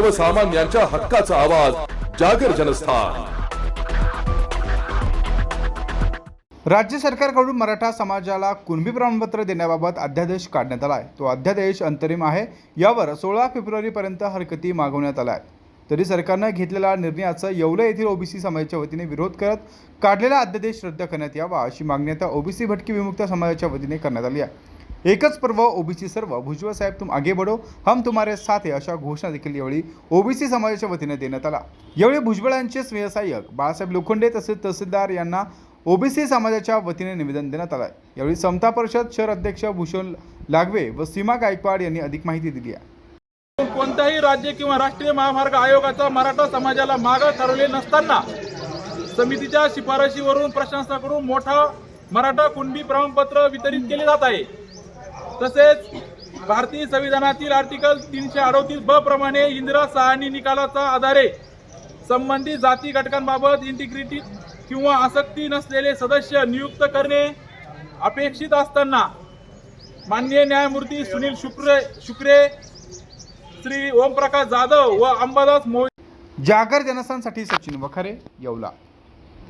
सर्वसामान्यांच्या हक्काचा आवाज जागर जनस्थान. राज्य सरकारकडून मराठा समाजाला कुणबी प्रमाणपत्र देण्याबाबत अध्यादेश काढण्यात आला आहे तो अध्यादेश अंतरिम आहे. यावर सोळा फेब्रुवारीपर्यंत हरकती मागवण्यात आल्या आहेत. तरी सरकारनं घेतलेल्या निर्णयाचा येवले येथील ओबीसी समाजाच्या वतीने विरोध करत काढलेला अध्यादेश रद्द करण्यात यावा अशी मागणी आता ओबीसी भटकी विमुक्त समाजाच्या वतीने करण्यात आली आहे. एकच पर्व ओबीसी सर्व. भुजबळ साहेब तुम आगे बढो. हम तुम्हारे साथ है अशा घोषणा देखील यावेळी ओबीसी समाजाच्या वतीने देण्यात आला. यावेळी भुजबळांचे स्वयंसहाय्यक बाळासाहेब लोखंडे तसेच तहसीलदार यांना ओबीसी समाजाच्या वतीने निवेदन देण्यात आलं आहे यावेळी समता परिषद शहर अध्यक्ष भूषण लागवे व सीमा गायकवाड यांनी अधिक माहिती दिली आहे. कोणत्याही राज्य किंवा राष्ट्रीय महामार्ग आयोगाचा मराठा समाजाला मागं ठरवले नसताना समितीच्या शिफारशीवरून प्रशासनाकडून मोठा मराठा कुणबी प्रमाणपत्र वितरित केले जात आहे. तसेच भारतीय संविधानातील आर्टिकल तीनशे अडोतीस ब प्रमाणे इंदिरा सहानी निकालाचा आधारे संबंधित जाती घटकांबाबत इंटिग्रिटी किंवा आसक्ती नसलेले सदस्य नियुक्त करणे अपेक्षित असताना माननीय न्यायमूर्ती सुनील शुक्रे शुक्रे श्री ओमप्रकाश जाधव व अंबादास मोहित जागर जनस्थानसाठी सचिन वखारे येवला.